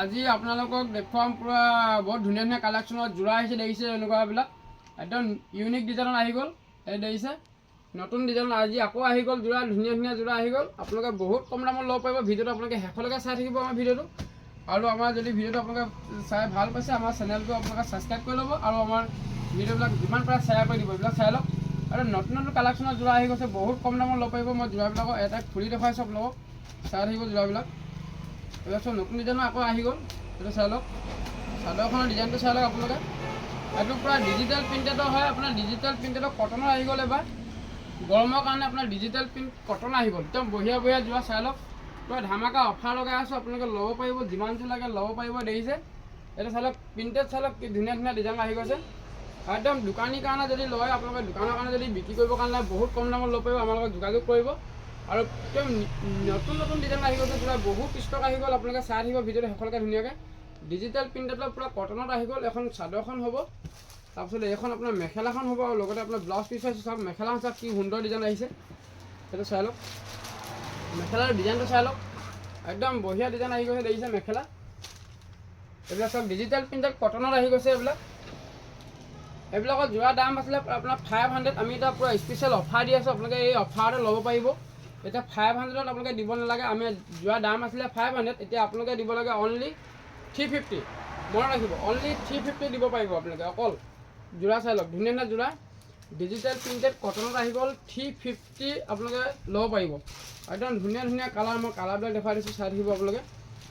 আজি আপোনালোকক দেখুৱাম পূৰা বহুত ধুনীয়া ধুনীয়া কালেকশ্যনত যোৰা আহিছে, দেখিছে এনেকুৱাবিলাক। একদম ইউনিক ডিজাইনত আহি গ'ল, এই দেখিছে। নতুন ডিজাইন আজি আকৌ আহি গ'ল যোৰা ধুনীয়া ধুনীয়া যোৰা আহি গ'ল। আপোনালোকে বহুত কম দামত ল'ব পাৰিব, ভিডিঅ'টো আপোনালোকে শেষলৈকে চাই থাকিব আমাৰ ভিডিঅ'টো। আৰু আমাৰ যদি ভিডিঅ'টো আপোনালোকে চাই ভালো পাইছে, আমাৰ চেনেলটো আপোনালোকে ছাবস্ক্ৰাইব কৰি ল'ব আৰু আমাৰ ভিডিঅ'বিলাক যিমান পাৰে শ্বেয়াৰ কৰি দিব, এইবিলাক চাই লওক। আৰু নতুন নতুন কালেকশ্যনত যোৰা আহি গৈছে, বহুত কম দামত ল'ব পাৰিব, মই যোৰাবিলাকৰ এটা খুলি দেখুৱাইছোঁ আপোনালোকক চাই থাকিব যোৰাবিলাক এইবিলাক চব নতুন ডিজাইনৰ আকৌ আহি গ'ল, এইটো চাই লওক চাদৰখনৰ ডিজাইনটো চাই লওক আপোনালোকে। এইটো পূৰা ডিজিটেল প্ৰিণ্টেডৰ হয়, আপোনাৰ ডিজিটেল প্ৰিণ্টেডৰ কটনৰ আহি গ'ল এবাৰ। গৰমৰ কাৰণে আপোনাৰ ডিজিটেল প্ৰিণ্ট কটন আহি গ'ল। একদম বঢ়িয়া বঢ়িয়া যোৱা চাই লওক। পূৰা ধামাকা অফাৰ লগাই আছোঁ, আপোনালোকে ল'ব পাৰিব যিমানটো লাগে ল'ব পাৰিব দেখিছে। এইটো চাই লওক প্ৰিণ্টেড চাই লওক, কি ধুনীয়া ধুনীয়া ডিজাইন আহি গৈছে। একদম দোকানীৰ কাৰণে যদি লয়, আপোনালোকে দোকানৰ কাৰণে যদি বিক্ৰী কৰিবৰ কাৰণে বহুত কম দামত ল'ব পাৰিব আমাৰ লগত যোগাযোগ কৰিব। আৰু একদম নতুন নতুন ডিজাইন আহি গৈছে পূৰা বহুত ষ্টক আহি গ'ল, আপোনালোকে চাই থাকিব ভিডিঅ'টো শেষলৈকে ধুনীয়াকৈ। ডিজিটেল প্ৰিণ্টেডৰ পূৰা কটনত আহি গ'ল, এখন চাদৰখন হ'ব, তাৰপিছত এইখন আপোনাৰ মেখেলাখন হ'ব আৰু লগতে আপোনাৰ ব্লাউজ পিচ আছে, চাওক মেখেলাখন চাওক কি সুন্দৰ ডিজাইন আহিছে। সেইটো চাই লওক। মেখেলাৰ ডিজাইনটো চাই লওক। একদম বঢ়িয়া ডিজাইন আহি গৈছে, দেখিছে মেখেলা। এইবিলাক চব ডিজিটেল প্ৰিণ্টেড কটনত আহি গৈছে এইবিলাক। এইবিলাকৰ যোৱা দাম আছিলে আপোনাৰ ফাইভ হাণ্ড্ৰেড আমি এতিয়া পূৰা স্পেচিয়েল অফাৰ দি আছোঁ, আপোনালোকে এই অফাৰতে ল'ব পাৰিব। এতিয়া ফাইভ হাণ্ড্ৰেডত আপোনালোকে দিব নালাগে। আমি যোৱা দাম আছিলে ফাইভ হাণ্ড্ৰেড এতিয়া আপোনালোকে দিব লাগে অনলি থ্ৰী ফিফটি মনত ৰাখিব অনলি থ্ৰী ফিফটি দিব পাৰিব আপোনালোকে, অকল। যোৰা চাই লওক, ধুনীয়া ধুনীয়া যোৰা ডিজিটেল প্ৰিণ্টেড কটনত আহি গ'ল থ্ৰী ফিফটি আপোনালোকে ল'ব পাৰিব। একদম ধুনীয়া ধুনীয়া কালাৰ মই কালাৰবিলাক দেখুৱাই দিছোঁ, চাই থাকিব আপোনালোকে।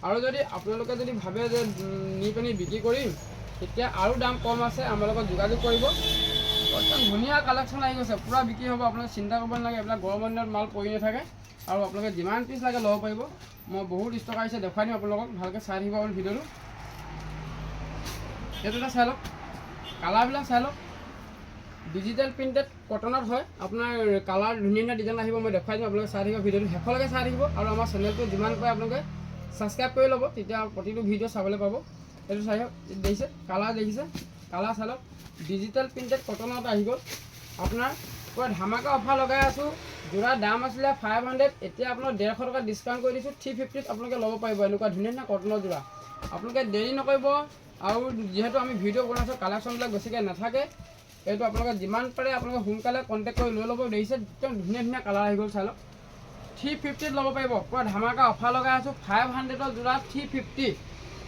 আৰু যদি আপোনালোকে যদি ভাবে যে নি পিনি বিক্ৰী কৰিম, তেতিয়া আৰু দাম কম আছে, আমাৰ লগত যোগাযোগ কৰিব। ধুনীয়া কালেকশ্যন আহি গৈছে, পূৰা বিক্ৰী হ'ব আপোনালোকে চিন্তা কৰিব নালাগে, এইবিলাক গৰমৰ দিনত মাল পৰি নাথাকে আৰু আপোনালোকে যিমান পিচ লাগে ল'ব পাৰিব। মই বহুত ষ্টক আহিছে দেখুৱাই দিম আপোনালোকক, ভালকৈ চাই থাকিব আপুনি ভিডিঅ'টো। এইটো এটা চাই লওক, কালাৰবিলাক চাই লওক। ডিজিটেল প্ৰিণ্টেড কটনত হয়, আপোনাৰ কালাৰ ধুনীয়া ধুনীয়া ডিজাইন আহিব, মই দেখুৱাই দিম, আপোনালোকে চাই থাকিব ভিডিঅ'টো। শেষলৈকে চাই থাকিব আৰু আমাৰ চেনেলটো যিমান পাৰে আপোনালোকে ছাবস্ক্ৰাইব কৰি ল'ব, তেতিয়া প্ৰতিটো ভিডিঅ' চাবলৈ পাব। এইটো চাই দেখিছে, কালাৰ দেখিছে। কালাৰ চাই লওক ডিজিটেল প্ৰিণ্টেড কটনত আহি গ'ল। আপোনাৰ পূৰা ধামাকা অফাৰ লগাই আছোঁ। যোৰা দাম আছিলে ফাইভ হাণ্ড্ৰেড এতিয়া আপোনাৰ ডেৰশ টকা ডিছকাউণ্ট কৰি দিছোঁ। থ্ৰী ফিফটিত আপোনালোকে ল'ব পাৰিব। এনেকুৱা ধুনীয়া ধুনীয়া কটনৰ যোৰা। আপোনালোকে দেৰি নকৰিব। আৰু যিহেতু আমি ভিডিঅ' বনাইছোঁ কালেকশ্যনবিলাক বেছিকৈ নাথাকে। এইটো আপোনালোকে যিমান পাৰে আপোনালোকে সোনকালে কণ্টেক্ট কৰি লৈ ল'ব। দেখিছে একদম ধুনীয়া ধুনীয়া কালাৰ আহি গ'ল চাই লওক থ্ৰী ফিফটিত ল'ব পাৰিব। পূৰা ধামাকা অফাৰ লগাই আছোঁ ফাইভ হাণ্ড্ৰেডৰ যোৰা থ্ৰী ফিফটি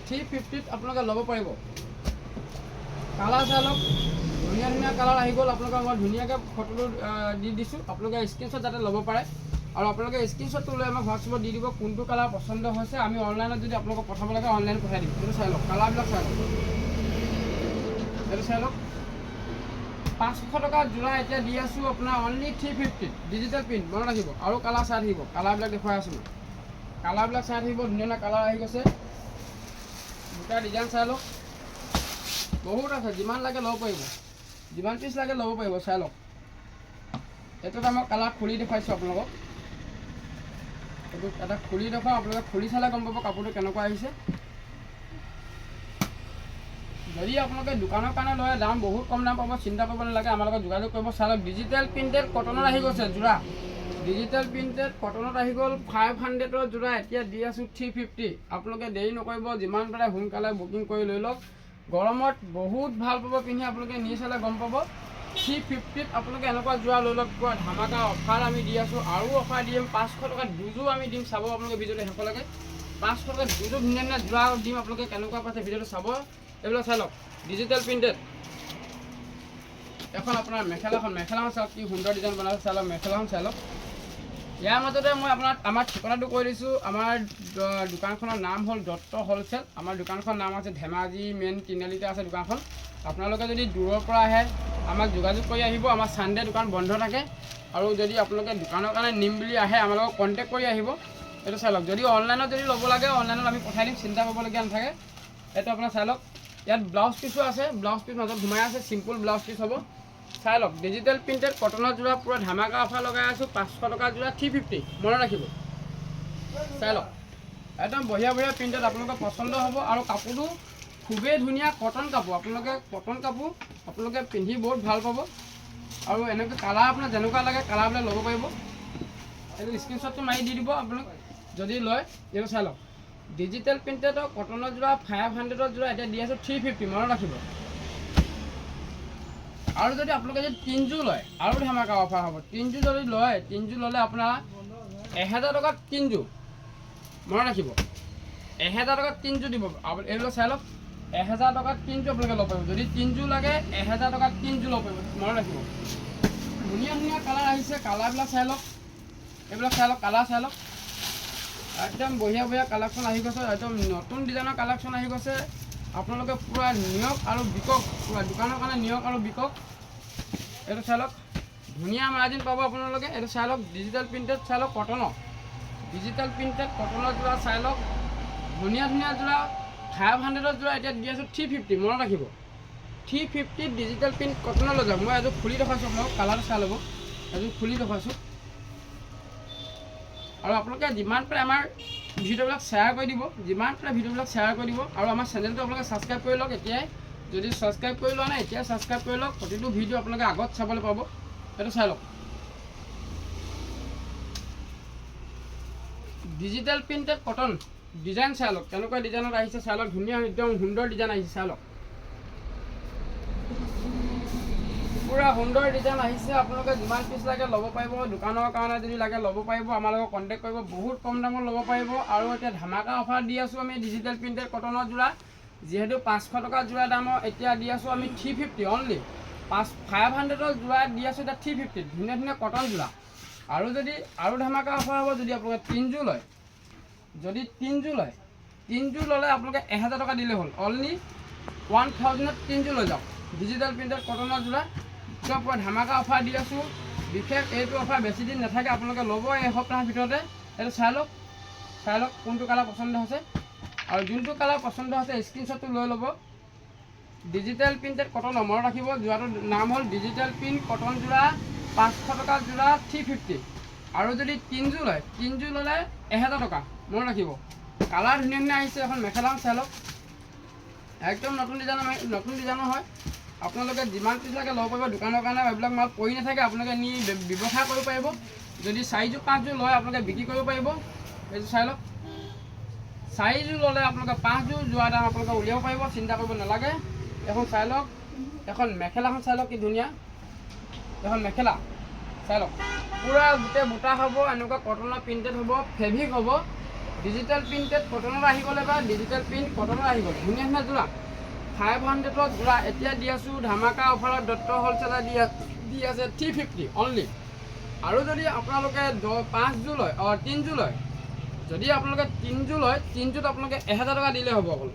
থ্ৰী ফিফটিত আপোনালোকে ল'ব পাৰিব। কালাৰ চাই লওক ধুনীয়া ধুনীয়া কালাৰ আহি গ'ল। আপোনালোকক মই ধুনীয়াকৈ ফটোটো দি দিছোঁ। আপোনালোকে স্ক্ৰীনশ্বট যাতে ল'ব পাৰে। আৰু আপোনালোকে স্ক্ৰীনশ্বটটো লৈ আমাক হোৱাটছএপত দি দিব কোনটো কালাৰ পচন্দ হৈছে। আমি অনলাইনত যদি আপোনালোকক পঠাব লাগে অনলাইন পঠাই দিম। এইটো চাই লওক। কালাৰবিলাক চাই লওক। এইটো চাই লওক। পাঁচশো টকা যোৰা এতিয়া দি আছোঁ আপোনাৰ অনলি থ্ৰী ফিফটিত ডিজিটেল প্ৰিণ্ট মনত ৰাখিব। আৰু কালাৰ চাই থাকিব। কালাৰবিলাক দেখুৱাই আছোঁ মই। কালাৰবিলাক চাই থাকিব। ধুনীয়া ধুনীয়া কালাৰ আহি গৈছে। দুটা ডিজাইন চাই লওক। বহুত আছে যিমান লাগে ল'ব পাৰিব। যিমান পিচ লাগে ল'ব পাৰিব চাই লওক। এইটোত মই কালাৰ খুলি দেখুৱাইছোঁ আপোনালোকক। এইটো এটা খুলি দেখুৱাওঁ আপোনালোকে খুলি চালে গম পাব কাপোৰটো কেনেকুৱা আহিছে। যদি আপোনালোকে দোকানৰ কাৰণে লয় দাম বহুত কম দাম পাব চিন্তা কৰিব নালাগে আমাৰ লগত যোগাযোগ কৰিব। চাই লওক ডিজিটেল প্ৰিণ্টেড কটনত আহি গৈছে যোৰা ডিজিটেল প্ৰিণ্টেড কটনত আহি গ'ল ফাইভ হাণ্ড্ৰেডৰ যোৰা এতিয়া দি আছোঁ থ্ৰী ফিফটি আপোনালোকে দেৰি নকৰিব যিমান পাৰে সোনকালে বুকিং কৰি লৈ লওক। গৰমত বহুত ভালো পাব, পিন্ধি আপোনালোকে নি চালে গম পাব। থ্ৰী ফিফটিত আপোনালোকে এনেকুৱা যোৰা লৈ লওক, পূৰা ধামাকা অফাৰ আমি দি আছোঁ, আৰু অফাৰ দিম, পাঁচশো টকাত দুযোৰ আমি দিম, চাব আপোনালোকে ভিডিঅ'টো শেষলৈকে পাঁচশো টকাত দুযোৰ ধুনীয়া ধুনীয়া যোৰা দিম আপোনালোকে, কেনেকুৱা পাইছে ভিডিঅ'টো চাব। এইবিলাক চাই লওক ডিজিটেল প্ৰিণ্টেড এখন আপোনাৰ মেখেলাখন মেখেলাখন চাওক, কি সুন্দৰ ডিজাইন বনাইছে চাই লওক, মেখেলাখন চাই লওক। ইয়াৰ মাজতে মই আপোনাক আমাৰ ঠিকনাটো কৈ দিছোঁ। আমাৰ দোকানখনৰ নাম হ'ল দত্ত হ'লচেল। আমাৰ দোকানখনৰ নাম আছে ধেমাজি, মেইন তিনিআলিতে আছে দোকানখন। আপোনালোকে যদি দূৰৰ পৰা আহে, আমাক যোগাযোগ কৰি আহিব। আমাৰ চানডে দোকান বন্ধ থাকে। আৰু যদি আপোনালোকে দোকানৰ কাৰণে নিম বুলি আহে আমাৰ লগত কণ্টেক্ট কৰি আহিব। এইটো চাই লওক। যদি অনলাইনত যদি ল'ব লাগে অনলাইনত আমি পঠাই দিম। চিন্তা কৰিবলগীয়া নাথাকে। এইটো আপোনাৰ চাই লওক। ইয়াত ব্লাউজ পিচো আছে। ব্লাউজ পিচ মাজত সোমাই আছে। চিম্পুল ব্লাউজ পিচ হ'ব। চাই লওক ডিজিটেল প্ৰিণ্টেড কটনৰ যোৰা পূৰা ধামাকা অফাৰ লগাই আছোঁ, পাঁচশো টকা যোৰা থ্ৰী ফিফটি মনত ৰাখিব। চাই লওক, একদম বঢ়িয়া বঢ়িয়া প্ৰিণ্টেড আপোনালোকৰ পচন্দ হ'ব আৰু কাপোৰটো খুবেই ধুনীয়া কটন কাপোৰ। আপোনালোকে কটন কাপোৰ আপোনালোকে পিন্ধি বহুত ভালো পাব। আৰু এনেকৈ কালাৰ আপোনাৰ যেনেকুৱা লাগে কালাৰবিলাক ল'ব পাৰিব। এইটো স্ক্ৰীনশ্বটটো মাৰি দি দিব আপোনাক যদি লয়, এইটো চাই লওক। ডিজিটেল প্ৰিণ্টেডৰ কটনৰ যোৰা ফাইভ হাণ্ড্ৰেডৰ যোৰা এতিয়া দি আছোঁ থ্ৰী ফিফটি মনত ৰাখিব। আৰু যদি আপোনালোকে যদি তিনিযোৰ লয়, আৰু ধামাকা অফাৰ হ'ব। তিনিযোৰ যদি লয়, তিনিযোৰ ল'লে আপোনাৰ এহেজাৰ টকাত তিনিযোৰ। মনত ৰাখিব। এহেজাৰ টকাত তিনিযোৰ দিব। এইবিলাক চাই লওক। এহেজাৰ টকাত তিনিযোৰ আপোনালোকে ল'ব পাৰিব। যদি তিনিযোৰ লাগে, এহেজাৰ টকাত তিনিযোৰ ল'ব পাৰিব। মনত ৰাখিব। ধুনীয়া ধুনীয়া কালাৰ আহিছে। কালাৰবিলাক চাই লওক। এইবিলাক চাই লওক। কালাৰ চাই লওক। একদম বঢ়িয়া বঢ়িয়া কালেকশ্যন আহি গৈছে। একদম নতুন ডিজাইনৰ কালেকশ্যন আহি গৈছে। আপোনালোকে পূৰা নিয়ক আৰু বিকক, পূৰা দোকানৰ কাৰণে নিয়ক আৰু বিকক। এইটো চাই লওক ধুনীয়া মাৰ্জিন পাব আপোনালোকে। এইটো চাই লওক ডিজিটেল প্ৰিণ্টেড চাই লওক কটনৰ। ডিজিটেল প্ৰিণ্টেড কটনৰ যোৰা চাই লওক ধুনীয়া ধুনীয়া যোৰা ফাইভ হাণ্ড্ৰেডৰ যোৰা এতিয়া দি আছোঁ থ্ৰী ফিফটি মনত ৰাখিব। থ্ৰী ফিফটিত ডিজিটেল প্ৰিণ্ট কটনৰ লৈ যাওক মই এযোৰ খুলি দেখুৱাইছোঁ আপোনালোকক কালাৰটো চাই ল'ব। এযোৰ খুলি দেখুৱাইছোঁ আৰু আপোনালোকে যিমান পাৰে আমাৰ ভিডিঅ'বিলাক শ্বেয়াৰ কৰি দিব যিমান পাৰে ভিডিঅ'বিলাক শ্বেয়াৰ কৰি দিব, আৰু আমাৰ চেনেলটো আপোনালোকে ছাবস্ক্ৰাইব কৰি লওক এতিয়াই। যদি ছাবস্ক্ৰাইব কৰি লোৱা নাই, এতিয়াই ছাবস্ক্ৰাইব কৰি লওক, প্ৰতিটো ভিডিঅ' আপোনালোকে আগত চাবলৈ পাব। সেইটো চাই লওক। ডিজিটেল প্ৰিণ্টেড কটন ডিজাইন চাই লওক। কেনেকুৱা ডিজাইনত আহিছে চাই লওক। ধুনীয়া, একদম সুন্দৰ ডিজাইন আহিছে, চাই লওক। পূৰা সুন্দৰ ডিজাইন আহিছে। আপোনালোকে যিমান পিচ লাগে ল'ব পাৰিব, দোকানৰ কাৰণে যদি লাগে ল'ব পাৰিব, আমাৰ লগত কণ্টেক্ট কৰিব, বহুত কম দামত ল'ব পাৰিব। আৰু এতিয়া ধামাকা অফাৰ দি আছোঁ আমি ডিজিটেল প্ৰিণ্টেড কটনৰ যোৰা। যিহেতু পাঁচশো টকা যোৰা দামৰ, এতিয়া দি আছোঁ আমি থ্ৰী ফিফটি অনলি পাঁচ ফাইভ হাণ্ড্ৰেডৰ যোৰা দি আছোঁ, এতিয়া থ্ৰী ফিফটিত ধুনীয়া ধুনীয়া কটন যোৰা। আৰু যদি, আৰু ধামাকা অফাৰ হ'ব যদি আপোনালোকে তিনিযোৰ লয়। যদি তিনিযোৰ লয় তিনিযোৰ ল'লে আপোনালোকে এহেজাৰ টকা দিলেই হ'ল। অনলি ওৱান থাউজেণ্ডত তিনিযোৰ লৈ যাওক। ডিজিটেল প্ৰিণ্টেড কটনৰ যোৰা। একদম পূৰা ধামাকা অফাৰ দি আছোঁ। বিশেষ এইটো অফাৰ বেছি দিন নাথাকে, আপোনালোকে ল'ব এসপ্তাহৰ ভিতৰতে। এইটো চাই লওক চাই লওক কোনটো কালাৰ পচন্দ হৈছে। আৰু যোনটো কালাৰ পচন্দ হৈছে স্ক্ৰীনশ্বটটো লৈ ল'ব। ডিজিটেল প্ৰিণ্টেড কটনৰ মনত ৰাখিব। যোৰাটোৰ নাম হ'ল ডিজিটেল প্ৰিণ্ট কটন যোৰা, পাঁচশো টকা যোৰা থ্ৰী ফিফটি আৰু যদি তিনিযোৰ লয়, তিনিযোৰ ল'লে এহেজাৰ টকা মনত ৰাখিব। কালাৰ ধুনীয়া ধুনীয়া আহিছে, এখন মেখেলাখন চাই লওক। একদম নতুন ডিজাইনৰ নতুন ডিজাইনৰ হয়। আপোনালোকে যিমান পিচ লাগে ল'ব পাৰিব দোকানৰ কাৰণে এইবিলাক মাল পৰি নাথাকে আপোনালোকে নি ব্য- ব্যৱসায় কৰিব পাৰিব। যদি চাৰিযোৰ পাঁচযোৰ লয় আপোনালোকে বিক্ৰী কৰিব পাৰিব। এইযোৰ চাই লওক। চাৰিযোৰ ল'লে আপোনালোকে পাঁচযোৰ যোৱা দাম আপোনালোকে উলিয়াব পাৰিব চিন্তা কৰিব নালাগে। এখন চাই লওক। এখন মেখেলাখন চাই লওক কি ধুনীয়া। এখন মেখেলা চাই লওক। পূৰা গোটেই বুটা হ'ব এনেকুৱা কটনৰ প্ৰিণ্টেড হ'ব ফেব্ৰিক হ'ব। ডিজিটেল প্ৰিণ্টেড কটনত গ'লে বা ডিজিটেল প্ৰিণ্ট কটনত গ'ল ধুনীয়া ধুনীয়া যোৰা। ফাইভ হাণ্ড্ৰেডত যোৰা এতিয়া দি আছোঁ, ধামাকা অফাৰত দত্ত হ'লচেলাৰ দি দি আছে থ্ৰী ফিফটি অনলি আৰু যদি আপোনালোকে দহ পাঁচযোৰ লয় অঁ তিনিযোৰ লয় যদি আপোনালোকে তিনিযোৰ লয় তিনিযোৰত আপোনালোকে এহেজাৰ টকা দিলেই হ'ব অকল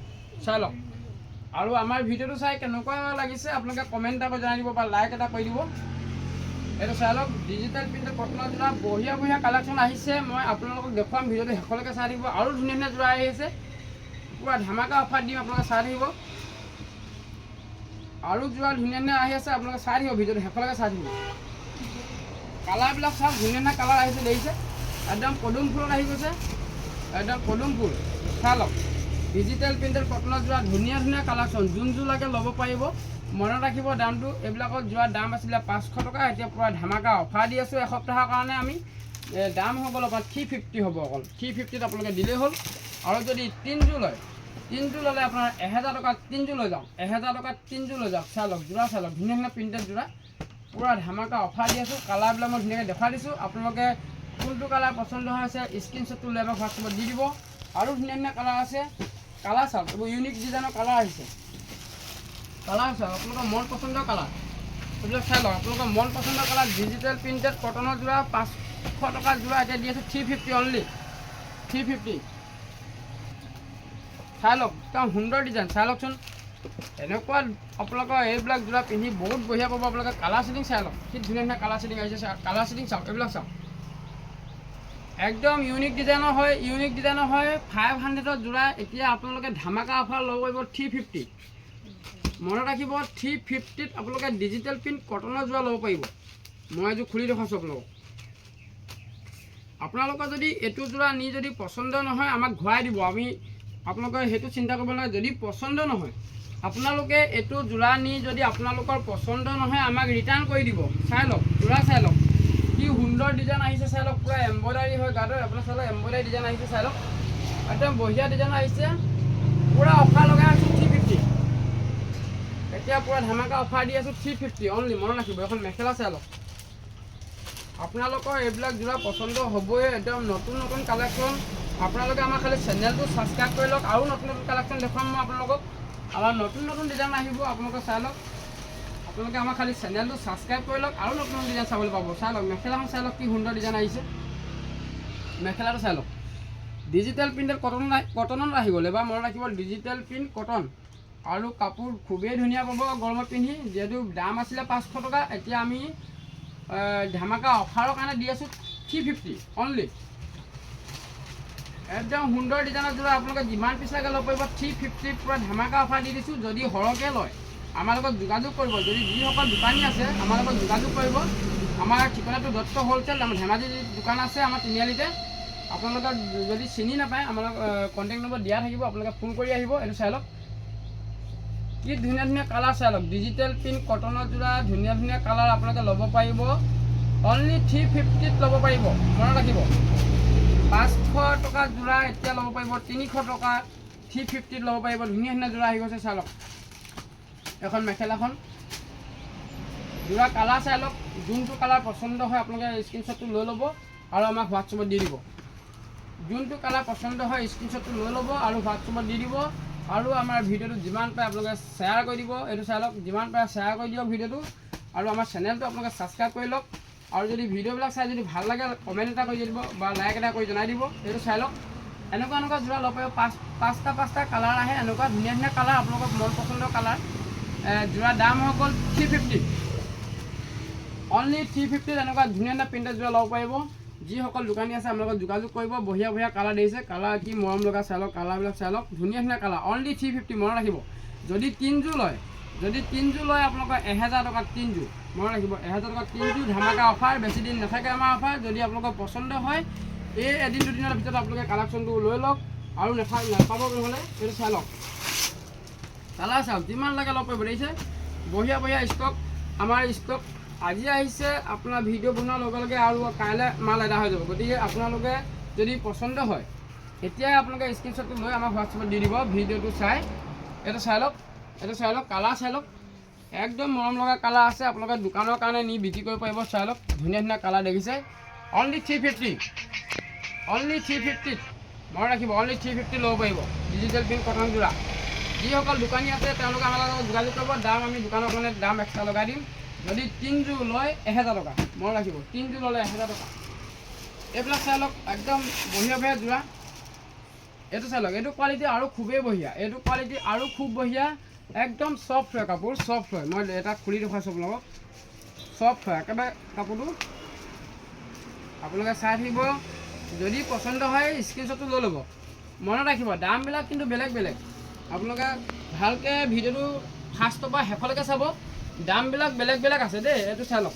চাই লওক। আৰু আমাৰ ভিডিঅ'টো চাই কেনেকুৱা লাগিছে, আপোনালোকে কমেণ্ট এটা জনাই দিব বা লাইক এটা কৰি দিব। এইটো চাই লওক ডিজিটেল প্ৰিণ্টেড কটনৰ যোৰা বঢ়িয়া বঢ়িয়া কালেকশ্যন আহিছে। মই আপোনালোকক দেখুৱাম, ভিডিঅ'টো শেষলৈকে চাই থাকিব। আৰু ধুনীয়া ধুনীয়া যোৰা আহি আছে। পূৰা ধামাকা অফাৰ দিম, আপোনালোকে চাই থাকিব। আৰু যোৰা ধুনীয়া ধুনীয়া আহি আছে, আপোনালোকে চাই থাকিব ভিডিঅ'টো শেষলৈকে চাই থাকিব। কালাৰবিলাক চাওক ধুনীয়া ধুনীয়া কালাৰ আহিছে, দেখিছে? একদম পদুম ফুলত আহি গৈছে। একদম পদুম ফুল। চাই লওক। ডিজিটেল প্ৰিণ্টেড কটনৰ যোৰা ধুনীয়া ধুনীয়া কালেকশ্যন যোনযোৰ লাগে ল'ব পাৰিব, মনত ৰাখিব দামটো। এইবিলাকত যোৱা দাম আছিলে পাঁচশো টকা, এতিয়া পূৰা ধামাকা অফাৰ দি আছোঁ এসপ্তাহৰ কাৰণে আমি। দাম হ'ব অলপ থ্ৰী ফিফটি হ'ব অকল। থ্ৰী ফিফটিত আপোনালোকে দিলেই হ'ল। আৰু যদি তিনিযোৰ লয় তিনিযোৰ ল'লে আপোনাৰ এহেজাৰ টকাত তিনিযোৰ লৈ যাওক। এহেজাৰ টকাত তিনিযোৰ লৈ যাওক। চাই লওক যোৰা চাই লওক, ধুনীয়া ধুনীয়া প্ৰিণ্টেড যোৰা পূৰা ধামাকা অফাৰ দি আছোঁ। কালাৰবিলাক মই ধুনীয়াকৈ দেখাই দিছোঁ। আপোনালোকে কোনটো কালাৰ পচন্দ হৈছে স্ক্ৰীনশ্বটটো লৈ আমাক হোৱাটছএপত দি দিব। আৰু ধুনীয়া ধুনীয়া কালাৰ আছে। কালাৰ চাওক, এইবোৰ ইউনিক ডিজাইনৰ কালাৰ আহিছে। কালাৰ চাওক, আপোনালোকৰ মন পচন্দৰ কালাৰ এইবিলাক চাই লওক, আপোনালোকৰ মন পচন্দৰ কালাৰ ডিজিটেল প্ৰিণ্টেড কটনৰ যোৰা পাঁচশো টকা যোৰা এতিয়া দি আছোঁ three fifty only three fifty চাই লওক একদম সুন্দৰ ডিজাইন চাই লওকচোন এনেকুৱা আপোনালোকৰ এইবিলাক যোৰা পিন্ধি বহুত বঢ়িয়া পাব আপোনালোকে কালাৰ ছেটিং চাই লওক কি ধুনীয়া ধুনীয়া কালাৰ ছেটিং আহিছে কালাৰ ছেটিং চাওক, এইবিলাক চাওক। একদম ইউনিক ডিজাইনৰ হয় ইউনিক ডিজাইনৰ হয় ফাইভ হাণ্ড্ৰেডত যোৰা এতিয়া আপোনালোকে ধামাকা অফাৰ ল'ব পাৰিব থ্ৰী ফিফটি মনত ৰাখিব থ্ৰী ফিফটিত আপোনালোকে ডিজিটেল প্ৰিণ্ট কটনৰ যোৰা ল'ব পাৰিব। মই এযোৰ খুলি দেখুৱাইছোঁ আপোনালোকক আপোনালোকৰ যদি এইটো যোৰা নি যদি পচন্দ নহয়, আমাক ঘূৰাই দিব। আমি আপোনালোকে সেইটো চিন্তা কৰিব নালাগে, যদি পচন্দ নহয়, আপোনালোকে এইটো যোৰা নি যদি আপোনালোকৰ পচন্দ নহয়, আমাক ৰিটাৰ্ণ কৰি দিব। চাই লওক যোৰা চাই লওক। কি সুন্দৰ ডিজাইন আহিছে চাই লওক, পূৰা এম্ব্ৰইডাৰী হয় গাদৰ আপোনাৰ চাই লওক এম্ব্ৰইডাৰী ডিজাইন আহিছে চাই লওক। একদম বঢ়িয়া ডিজাইন আহিছে। পূৰা অফাৰ লগাই আছোঁ থ্ৰী ফিফটি এতিয়া পূৰা ধামাকা অফাৰ দি আছোঁ থ্ৰী ফিফটি অনলি মনত ৰাখিব, এখন মেখেলা চাই লওক। আপোনালোকৰ এইবিলাক যোৰা পচন্দ হ'বই, একদম নতুন নতুন কালেকশ্যন আপোনালোকে আমাৰ খালি চেনেলটো ছাবস্ক্ৰাইব কৰি লওক আৰু নতুন নতুন কালেকশ্যন দেখুৱাম মই আপোনালোকক। আমাৰ নতুন নতুন ডিজাইন আহিব আপোনালোকে চাই লওক। আপোনালোকে আমাৰ খালি চেনেলটো ছাবস্ক্ৰাইব কৰি লওক আৰু নতুন নতুন ডিজাইন চাবলৈ পাব। চাই লওক, মেখেলাখন চাই লওক, কি সুন্দৰ ডিজাইন আহিছে। মেখেলাটো চাই লওক। ডিজিটেল প্ৰিণ্টেড কটন কটনত গ'ল এবাৰ মনত ৰাখিব ডিজিটেল প্ৰিণ্ট কটন আৰু কাপোৰ খুবেই ধুনীয়া পাব গৰমত পিন্ধি। যিহেতু দাম আছিলে পাঁচশো টকা, এতিয়া আমি ধামাকা অফাৰৰ কাৰণে দি আছোঁ থ্ৰী ফিফটি অনলি একদম সুন্দৰ ডিজাইনৰ যোৰা আপোনালোকে যিমান পিছ লাগে ল'ব পাৰিব থ্ৰী ফিফটিত পূৰা ধামাকা অফাৰ দি দিছোঁ যদি সৰহকৈ লয় আমাৰ লগত যোগাযোগ কৰিব। যদি যিসকল দোকানী আছে আমাৰ লগত যোগাযোগ কৰিব। আমাৰ ঠিকনাটো দত্ত হ'লচেল আমাৰ ধেমাজি দোকান আছে আমাৰ তিনিআলিতে। আপোনালোকে যদি চিনি নাপায় আমাৰ কণ্টেক্ট নম্বৰ দিয়া থাকিব আপোনালোকে ফোন কৰি আহিব এইটো চাই লওক। কি ধুনীয়া ধুনীয়া কালাৰ চাই লওক। ডিজিটেল প্ৰিণ্ট কটনৰ যোৰা ধুনীয়া ধুনীয়া কালাৰ আপোনালোকে ল'ব পাৰিব। অনলি থ্ৰী ফিফটিত ল'ব পাৰিব। মনত ৰাখিব। পাঁচশো টকা যোৰা এতিয়া ল'ব পাৰিব তিনিশ টকা। থ্ৰী ফিফটিত ল'ব পাৰিব, ধুনীয়া ধুনীয়া যোৰা আহি গৈছে, চাই লওক। এখন মেখেলাখন। যোৰা কালাৰ চাই লওক, যোনটো কালাৰ পচন্দ হয়, আপোনালোকে স্ক্ৰীনশ্বটটো লৈ ল'ব আৰু আমাক হোৱাটছএপত দি দিব। যোনটো কালাৰ পচন্দ হয় স্ক্ৰীনশ্বটটো লৈ ল'ব আৰু হোৱাটছএপত দি দিব আৰু আমাৰ ভিডিঅ'টো যিমান পাৰে আপোনালোকে শ্বেয়াৰ কৰি দিব। এইটো চাই লওক, যিমান পাৰে শ্বেয়াৰ কৰি দিয়ক ভিডিঅ'টো আৰু আমাৰ চেনেলটো আপোনালোকে ছাবস্ক্ৰাইব কৰি লওক। আৰু যদি ভিডিঅ'বিলাক চাই যদি ভাল লাগে কমেণ্ট এটা কৰি দিব বা লাইক এটা কৰি জনাই দিব এইটো চাই লওক। এনেকুৱা এনেকুৱা যোৰা ল'ব পাৰিব পাঁচ পাঁচটা পাঁচটা কালাৰ আহে এনেকুৱা ধুনীয়া ধুনীয়া কালাৰ আপোনালোকৰ মন পচন্দৰ কালাৰ যোৰা দাম হৈ গ'ল থ্ৰী ফিফটি অনলি থ্ৰী ফিফটিত এনেকুৱা ধুনীয়া ধুনীয়া প্ৰিণ্টেড যোৰা ল'ব পাৰিব যিসকল দোকানী আছে আপোনালোকক যোগাযোগ কৰিব। বঢ়িয়া বঢ়িয়া কালাৰ দিছে। কালাৰ কি মৰম লগা চাই লওক কালাৰবিলাক চাই লওক। ধুনীয়া ধুনীয়া কালাৰ অনলি থ্ৰী ফিফটি মনত ৰাখিব। যদি তিনিযোৰ লয় যদি তিনিযোৰ লয়, আপোনালোকৰ এহেজাৰ টকাত তিনিযোৰ মনত ৰাখিব, এহেজাৰ টকাত তিনিযোৰ ধামাকা অফাৰ বেছি দিন নাথাকে আমাৰ অফাৰ যদি আপোনালোকৰ পচন্দ হয়, এই এদিন দুদিনৰ ভিতৰত আপোনালোকে কালেকশ্যনটো লৈ লওক আৰু নেফা নাপাব নহ'লে এইটো চাই লওক। কালাৰ চাওক, যিমান লাগে ল'ব পাৰিব দেখিছে। বঢ়িয়া বঢ়িয়া ষ্টক আমাৰ ষ্টক আজি আহিছে, আপোনাৰ ভিডিঅ' বনোৱাৰ লগে লগে আৰু কাইলৈ মাল এদা হৈ যাব। গতিকে আপোনালোকে যদি পচন্দ হয়, এতিয়াই আপোনালোকে স্ক্ৰীনশ্বটটো লৈ আমাক হোৱাটছএপত দি দিব, ভিডিঅ'টো চাই। এইটো চাই লওক। এইটো চাই লওক, কালাৰ চাই লওক। একদম মৰম লগা কালাৰ আছে, আপোনালোকে দোকানৰ কাৰণে নি বিক্ৰী কৰিব পাৰিব, চাই লওক, ধুনীয়া ধুনীয়া কালাৰ দেখিছে। Only three fifty only three ফিফটিত মনত ৰাখিব অনলি থ্ৰী ফিফটি ল'ব পাৰিব ডিজিটেল প্ৰিণ্ট কটন যোৰা। যিসকল দোকানী আছে, তেওঁলোকে আমাৰ লগত যোগাযোগ কৰিব, দাম আমি দোকানৰ কাৰণে দাম এক্সট্ৰা লগাই দিম। যদি তিনিযোৰ লয়, এহেজাৰ টকা, মনত ৰাখিব তিনিযোৰ ল'লে এহেজাৰ টকা। এইবিলাক চাই লওক, একদম বঢ়িয়া বঢ়িয়া যোৰা। এইটো চাই লওক, এইটো কোৱালিটি আৰু খুবেই বঢ়িয়া, এইটো কোৱালিটি আৰু খুব বঢ়িয়া। একদম চফ্ট হয় কাপোৰ চফ্ট হয়। মই এটা খুলি দেখুৱাইছোঁ আপোনালোকক। চফ্ট হয়, একেবাৰে কাপোৰটো। আপোনালোকে চাই থাকিব। যদি পচন্দ হয় স্ক্ৰীনশ্বটটো লৈ ল'ব। মনত ৰাখিব, দামবিলাক কিন্তু বেলেগ বেলেগ। আপোনালোকে ভালকৈ ভিডিঅ'টো ফাৰ্ষ্টৰ পৰা শেষলৈকে চাব। দামবিলাক বেলেগ বেলেগ আছে দেই, এইটো চাই লওক।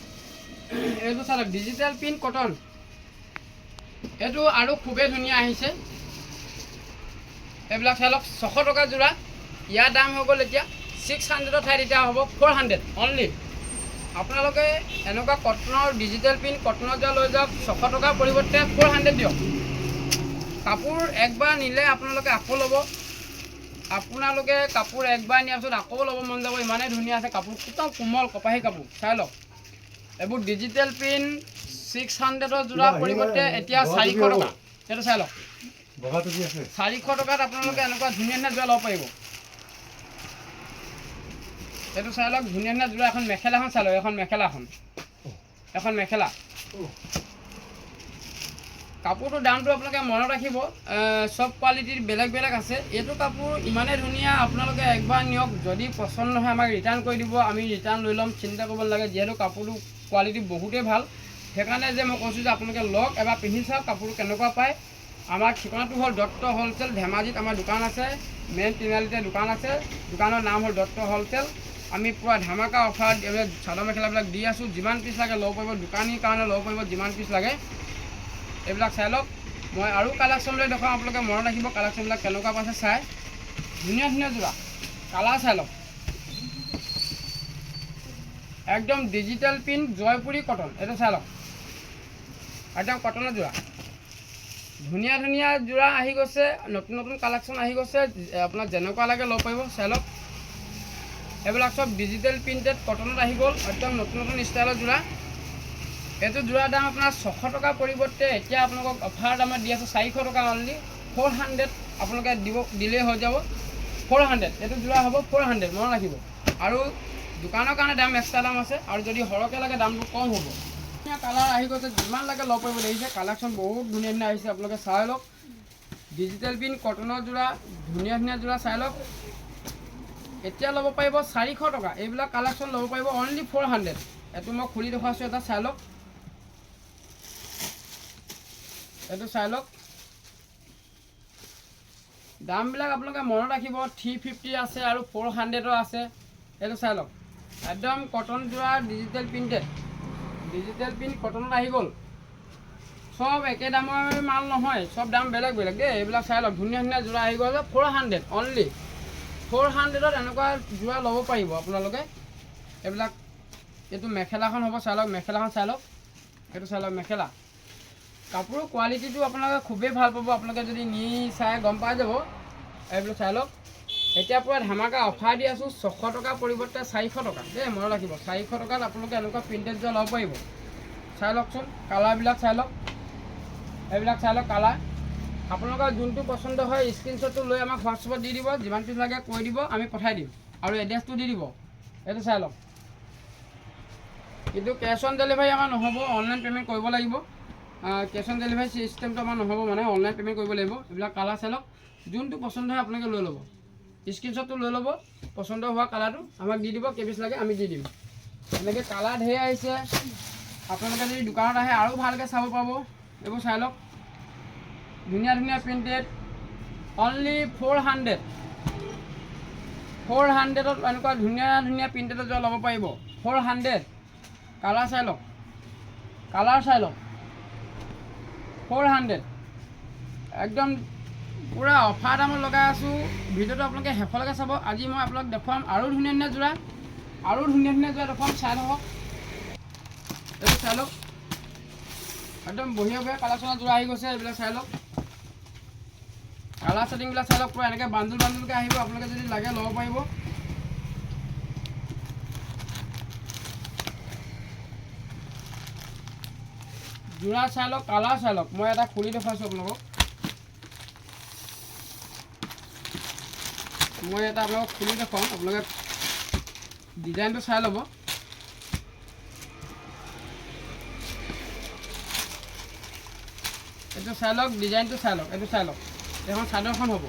এইটো চাই লওক ডিজিটেল প্ৰিণ্ট কটন এইটো আৰু খুবেই ধুনীয়া আহিছে। এইবিলাক চাই লওক, ছশ টকা যোৰা। ইয়াৰ দাম হৈ গ'ল এতিয়া ছিক্স হাণ্ড্ৰেডৰ ঠাইত এতিয়া হ'ব ফ'ৰ হাণ্ড্ৰেড অনলি আপোনালোকে এনেকুৱা কটনৰ ডিজিটেল প্ৰিণ্ট কটনৰ যোৰা লৈ যাওক ছশ টকাৰ পৰিৱৰ্তে ফ'ৰ হাণ্ড্ৰেড দিয়ক। কাপোৰ একবাৰ নিলে আপোনালোকে আকৌ ল'ব। আপোনালোকে কাপোৰ একবাৰ নিয়াৰ পিছত আকৌ ল'ব মন যাব। ইমানেই ধুনীয়া আছে কাপোৰ একদম কোমল কপাহী কাপোৰ। চাই লওক। এইবোৰ ডিজিটেল প্ৰিণ্ট ছিক্স হাণ্ড্ৰেডৰ যোৰা পৰিৱৰ্তে এতিয়া চাৰিশ টকা। সেইটো চাই লওক। চাৰিশ টকাত আপোনালোকে এনেকুৱা ধুনীয়া ধুনীয়া যোৰা ল'ব পাৰিব। এইটো চাই লওক, ধুনীয়া ধুনীয়া যোৰা এখন মেখেলাখন চাই লওক, এখন মেখেলাখন। এখন মেখেলা। কাপোৰটোৰ দামটো আপোনালোকে মনত ৰাখিব চব কোৱালিটিৰ বেলেগ বেলেগ আছে। এইটো কাপোৰ ইমানেই ধুনীয়া, আপোনালোকে একবাৰ নিয়ক, যদি পচন্দ নহয় আমাক ৰিটাৰ্ণ কৰি দিব, আমি ৰিটাৰ্ণ লৈ ল'ম, চিন্তা কৰিব নালাগে, যিহেতু কাপোৰটো কোৱালিটি বহুতেই ভালো। সেইকাৰণে যে মই কৈছোঁ যে আপোনালোকে লওক, এবাৰ পিন্ধি চাওক, কাপোৰটো কেনেকুৱা পায়। আমাৰ ঠিকনাটো হ'ল দত্ত হ'লচেল, ধেমাজিত আমাৰ দোকান আছে, মেইন তিনিআলিতে দোকান আছে। দোকানৰ নাম হ'ল দত্ত হ'লচেল। আমি পূৰা ধামাকা অফাৰ চাদৰ মেখেলাবিলাক দি আছোঁ। যিমান পিচ লাগে ল'ব পাৰিব দোকানীৰ কাৰণে ল'ব পাৰিব যিমান পিচ লাগে। এইবিলাক চাই লওক। মই আৰু কালেকশ্যনলৈ দেখুৱাম আপোনালোকে মনত ৰাখিব কালেকশ্যনবিলাক কেনেকুৱা পাইছে চাই। ধুনীয়া ধুনীয়া যোৰা। কালাৰ চাই লওক। একদম ডিজিটেল প্ৰিণ্ট জয়পুৰী কটন এইটো চাই লওক। একদম কটনৰ যোৰা। ধুনীয়া ধুনীয়া যোৰা আহি গৈছে। নতুন নতুন কালেকশ্যন আহি গৈছে। এ, আপোনাক যেনেকুৱা লাগে ল'ব পাৰিব চাই লওক। এইবিলাক চব ডিজিটেল প্ৰিণ্টেড কটনত আহি গ'ল, একদম নতুন নতুন ষ্টাইলৰ যোৰা এইটো যোৰাৰ দাম আপোনাৰ ছশ টকাৰ পৰিৱৰ্তে এতিয়া আপোনালোকক অফাৰ দামত দি আছোঁ চাৰিশ টকা অনলি ফ'ৰ হাণ্ড্ৰেড আপোনালোকে দিব, দিলেই হৈ যাব। ফ'ৰ হাণ্ড্ৰেড এইটো যোৰা হ'ব ফ'ৰ হাণ্ড্ৰেড মনত ৰাখিব। আৰু দোকানৰ কাৰণে দাম এক্সট্ৰা দাম আছে, আৰু যদি সৰহকৈ লাগে দামটো কম হ'ব। ধুনীয়া কালাৰ আহি গৈছে, যিমান লাগে ল'ব পাৰিব দেখিছে কালেকশ্যন বহুত ধুনীয়া ধুনীয়া আহিছে, আপোনালোকে চাই লওক। ডিজিটেল প্ৰিণ্ট কটনৰ যোৰা ধুনীয়া ধুনীয়া যোৰা চাই লওক। এতিয়া ল'ব পাৰিব চাৰিশ টকা। এইবিলাক কালেকশ্যন ল'ব পাৰিব অনলি ফ'ৰ হাণ্ড্ৰেড এইটো মই খুলি দেখুৱাইছোঁ এটা চাই লওক। এইটো চাই লওক। দামবিলাক আপোনালোকে মনত ৰাখিব থ্ৰী ফিফটি আছে আৰু ফ'ৰ হাণ্ড্ৰেডৰ আছে। এইটো চাই লওক। একদম কটন যোৰা ডিজিটেল প্ৰিণ্টেড ডিজিটেল প্ৰিণ্ট কটনত আহি গ'ল। চব একে দামৰ মাল নহয়, চব দাম বেলেগ বেলেগ দেই, এইবিলাক চাই লওক। ধুনীয়া ধুনীয়া যোৰা আহি গ'ল। ফ'ৰ হাণ্ড্ৰেড অনলি ফ'ৰ হাণ্ড্ৰেডত এনেকুৱা যোৰা ল'ব পাৰিব আপোনালোকে। এইবিলাক, এইটো মেখেলাখন হ'ব, চাই লওক, মেখেলাখন চাই লওক। এইটো চাই লওক, মেখেলা। কাপোৰৰ কোৱালিটিটো আপোনালোকে খুবেই ভালো পাব। আপোনালোকে যদি নি চাই গম পাই যাব। এইবিলাক চাই লওক। এতিয়া পূৰা ধামাকা অফাৰ দি আছোঁ, ছশ টকাৰ পৰিৱৰ্তে চাৰিশ টকা। দেই, মনত ৰাখিব। চাৰিশ টকাত আপোনালোকে এনেকুৱা প্ৰিণ্টেড যোৰা ল'ব পাৰিব। চাই লওকচোন, কালাৰবিলাক চাই লওক। এইবিলাক চাই লওক, কালাৰ। আপোনালোকৰ যোনটো পচন্দ হয় স্ক্ৰীনশ্বটটো লৈ আমাক হোৱাটছএপত দি দিব যিমানটো লাগে কৈ দিব, আমি পঠাই দিম। আৰু এড্ৰেছটো দি দিব। এইটো চাই লওক। কিন্তু কেছ অন ডেলিভাৰী আমাৰ নহ'ব অনলাইন পে'মেণ্ট কৰিব লাগিব। কেছ অন ডেলিভাৰী চিষ্টেমটো আমাৰ নহ'ব মানে অনলাইন পে'মেণ্ট কৰিব লাগিব। এইবিলাক কালাৰ চাই লওক। যোনটো পচন্দ হয় আপোনালোকে লৈ ল'ব। স্ক্ৰীনশ্বটটো লৈ ল'ব। পচন্দ হোৱা কালাৰটো আমাক দি দিব, কেই পিচ লাগে আমি দি দিম। এনেকৈ কালাৰ ঢেৰ আহিছে। আপোনালোকে যদি দোকানত আহে, আৰু ভালকৈ চাব পাব। এইবোৰ চাই লওক। ধুনীয়া ধুনীয়া printed only four hundred four হাণ্ড্ৰেডত এনেকুৱা ধুনীয়া ধুনীয়া প্ৰিণ্টেডত যোৱা ল'ব পাৰিব। ফ'ৰ হাণ্ড্ৰেড কালাৰ চাই লওক। কালাৰ চাই লওক। ফ'ৰ হাণ্ড্ৰেড একদম পূৰা অফাৰ দামত লগাই আছোঁ। ভিডিঅ'টো আপোনালোকে শেষলৈকে চাব। আজি মই আপোনালোক দেখুৱাম আৰু ধুনীয়া ধুনীয়া যোৰা। আৰু ধুনীয়া ধুনীয়া যোৰা দেখুৱাম। চাই থাকক। এইটো চাই লওক। একদম বঢ়িয়া বঢ়িয়া কালেকশ্যনৰ যোৰা আহি গৈছে। এইবিলাক চাই লওক। কালাৰ ছেটিংবিলাক চাই লওক পূৰা। এনেকৈ বান্দুল বান্দুলকৈ আহিব, আপোনালোকে যদি লাগে ল'ব পাৰিব। যোৰা চাই লওক, কালাৰ চাই লওক। মই এটা খুলি দেখুৱাইছোঁ আপোনালোকক। মই এটা আপোনালোকক খুলি দেখুৱাম আপোনালোকে ডিজাইনটো চাই ল'ব। এইটো চাই লওক, ডিজাইনটো চাই লওক, এইটো চাই লওক। এখন চাদৰখন হ'ব।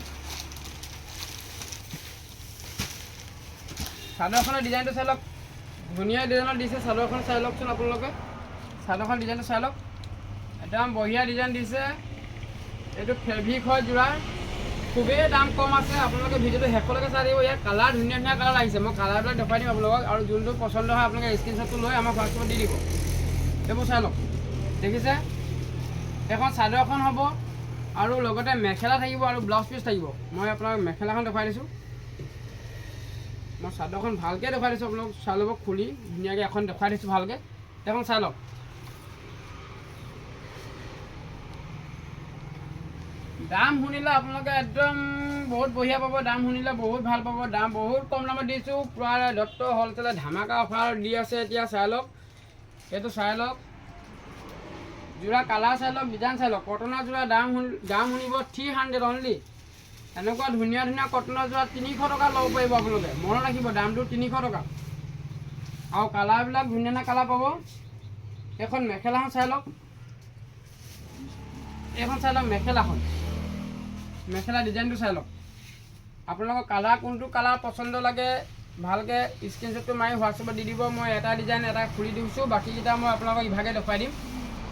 চাদৰখনৰ ডিজাইনটো চাই লওক ধুনীয়া ডিজাইনত দিছে চাদৰখন চাই লওকচোন আপোনালোকে। চাদৰখন ডিজাইনটো চাই লওক একদম বঢ়িয়া ডিজাইন দিছে। এইটো ফেব্ৰিক হয় যোৰাৰ খুবেই দাম কম আছে। আপোনালোকে ভিডিঅ'টো শেষলৈকে চাই দিব ইয়াত কালাৰ ধুনীয়া ধুনীয়া কালাৰ আহিছে। মই কালাৰবিলাক দেখুৱাই দিম আপোনালোকক। আৰু যোনটো পচন্দ হয়, আপোনালোকে স্ক্ৰীনশ্বটটো লৈ আমাক হোৱাটছএপত দি দিব। এইবোৰ চাই লওক। দেখিছে? এখন চাদৰখন হ'ব। আৰু লগতে মেখেলা থাকিব আৰু ব্লাউজ পিচ থাকিব। মই আপোনাক মেখেলাখন দেখুৱাই দিছোঁ। মই চাদৰখন ভালকৈ দেখুৱাই দিছোঁ আপোনালোক চাই ল'ব খুলি, ধুনীয়াকৈ এখন দেখুৱাই দিছোঁ ভালকৈ। এখন চাই লওক। দাম শুনিলে আপোনালোকে একদম বহুত বঢ়িয়া পাব, দাম শুনিলে বহুত ভালো পাব, দাম বহুত কম দামত দিছোঁ। পূৰা দত্ত হ'লচেলত ধামাকা অফাৰ দি আছে, এতিয়া চাই লওক। এইটো চাই লওক। যোৰা কালাৰ চাই লওক ডিজাইন চাই লওক কটনৰ যোৰা দাম দাম শুনিব থ্ৰী হাণ্ড্ৰেড অনলি এনেকুৱা ধুনীয়া ধুনীয়া কটনৰ যোৰা তিনিশ টকা ল'ব পাৰিব আপোনালোকে, মনত ৰাখিব, দামটো তিনিশ টকা। আৰু কালাৰবিলাক ধুনীয়া ধুনীয়া কালাৰ পাব। এইখন মেখেলাখন চাই লওক। এইখন চাই লওক মেখেলাখন। মেখেলা ডিজাইনটো চাই লওক। আপোনালোকৰ কালাৰ, কোনটো কালাৰ পচন্দ লাগে, ভালকৈ স্ক্ৰীনশ্বটটো মাৰি হোৱাটছএপত দি দিব। মই এটা ডিজাইন, এটা খুলি দিছোঁ। বাকীকেইটা মই আপোনালোকক ইভাগে দেখুৱাই দিম।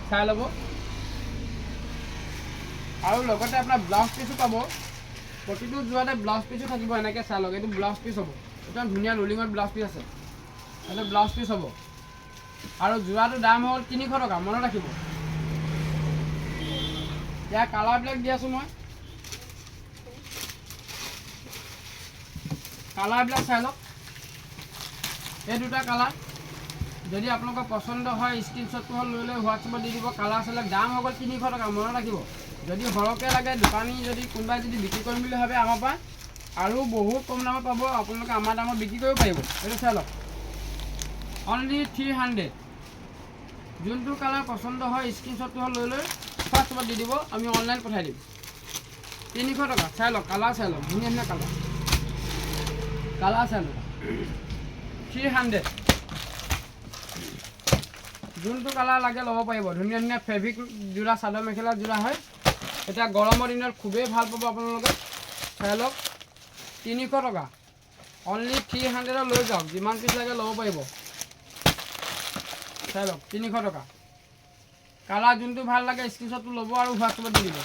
চাই ল'ব। আৰু লগতে আপোনাৰ ব্লাউজ পিচো পাব। প্ৰতিটো যোৱাতে ব্লাউজ পিচো থাকিব, এনেকৈ চাই লওক। এইটো ব্লাউজ পিচ হ'ব। একদম ধুনীয়া ৰুলিঙত ব্লাউজ পিচ আছে। এইটো ব্লাউজ পিচ হ'ব। আৰু যোৰাটোৰ দাম হ'ল তিনিশ টকা, মনত ৰাখিব। ইয়াৰ কালাৰবিলাক দি আছোঁ মই। কালাৰবিলাক চাই লওক। এই দুটা কালাৰ যদি আপোনালোকৰ পচন্দ হয় স্ক্ৰীনশ্বটটো হ'ল লৈ লৈ হোৱাটছএপত দি দিব। কালাৰ চালাৰ দাম হৈ গ'ল তিনিশ টকা, মনত ৰাখিব। যদি সৰহকৈ লাগে, দোকানী যদি কোনোবাই যদি বিক্ৰী কৰিম বুলি ভাবে আমাৰ পৰা, আৰু বহুত কম দামত পাব, আপোনালোকে আমাৰ দামত বিক্ৰী কৰিব পাৰিব। এইটো চাই লওক। অনলি থ্ৰী হাণ্ড্ৰেড যোনটো কালাৰ পচন্দ হয় স্ক্ৰীনশ্বটটো লৈ লৈ হোৱাটছআপত দি দিব, আমি অনলাইন পঠাই দিম। তিনিশ টকা, চাই লওক কালাৰ চাই লওক, ধুনীয়া ধুনীয়া কালাৰ কালাৰ চাই লওক। থ্ৰী হাণ্ড্ৰেড যোনটো কালাৰ লাগে ল'ব পাৰিব। ধুনীয়া ধুনীয়া ফেব্ৰিক যোৰা, চাদৰ মেখেলা যোৰা হয়। এতিয়া গৰমৰ দিনত খুবেই ভালো পাব আপোনালোকে। চাই লওক, তিনিশ টকা। অনলি থ্ৰী হাণ্ড্ৰেডত লৈ যাওক, যিমান পিচ লাগে ল'ব পাৰিব। চাই লওক, তিনিশ টকা। কালাৰ যোনটো ভালো লাগে স্ক্ৰীনশ্বটটো ল'ব আৰু হোৱাটছআপত দি দিব।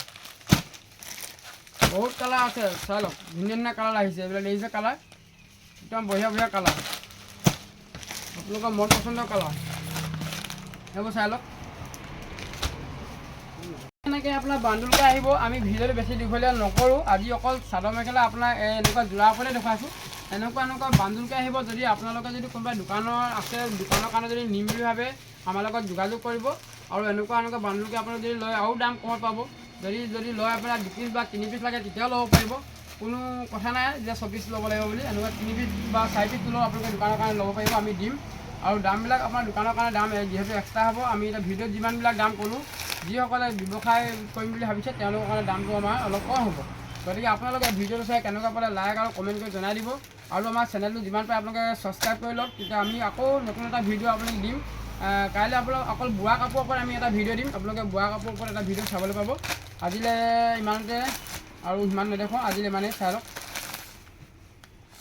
বহুত কালাৰ আছে, চাই লওক। ধুনীয়া ধুনীয়া কালাৰ আহিছে, এইবিলাক দেখিছে কালাৰ? একদম বঢ়িয়া বঢ়িয়া কালাৰ। আপোনালোকৰ মন পচন্দৰ কালাৰ। সেইবোৰ চাই লওক। এনেকৈ আপোনাৰ বান্দুলকৈ আহিব আমি ভিডিঅ'টো বেছি দীঘলীয়া নকৰোঁ। আজি অকল চাদৰ মেখেলা আপোনাৰ এনেকুৱা যোৰা ওপৰতে দেখুৱাইছোঁ। এনেকুৱা এনেকুৱা বান্দুলকৈ আহিব যদি আপোনালোকে যদি কোনোবা দোকানৰ আছে দোকানৰ কাৰণে যদি নিম বুলি ভাবে আমাৰ লগত যোগাযোগ কৰিব। আৰু এনেকুৱা এনেকুৱা বান্দুলকৈ আপোনালোকে যদি লয় আৰু দাম কমত পাব। যদি যদি লয় আপোনাৰ দুই পিচ বা তিনি পিচ লাগে তেতিয়াও ল'ব পাৰিব। কোনো কথা নাই যে ছপিচ ল'ব লাগিব বুলি। এনেকুৱা তিনি পিচ বা চাৰি পিচ ল'লেও আপোনালোকে দোকানৰ কাৰণে ল'ব পাৰিব আমি দিম। আৰু দামবিলাক আপোনাৰ দোকানৰ কাৰণে দাম যিহেতু এক্সট্ৰা হ'ব, আমি এতিয়া ভিডিঅ'ত যিমানবিলাক দাম ক'লোঁ, যিসকলে ব্যৱসায় কৰিম বুলি ভাবিছে, তেওঁলোকৰ কাৰণে দামটো আমাৰ অলপ কম হ'ব। গতিকে আপোনালোকে ভিডিঅ'টো চাই কেনেকুৱা পালে লাইক আৰু কমেণ্ট কৰি জনাই দিব। আৰু আমাৰ চেনেলটো যিমান পাৰে আপোনালোকে ছাবস্ক্ৰাইব কৰি লওক, তেতিয়া আমি আকৌ নতুন এটা ভিডিঅ' আপোনাক দিম। কাইলৈ আপোনালোক অকল বোৱা কাপোৰৰ ওপৰত আমি এটা ভিডিঅ' দিম। আপোনালোকে বোৱা কাপোৰৰ ওপৰত এটা ভিডিঅ' চাবলৈ পাব। আজিলৈ ইমানতে আৰু সিমান নেদেখোঁ, আজিলৈ ইমানেই, চাই লওক।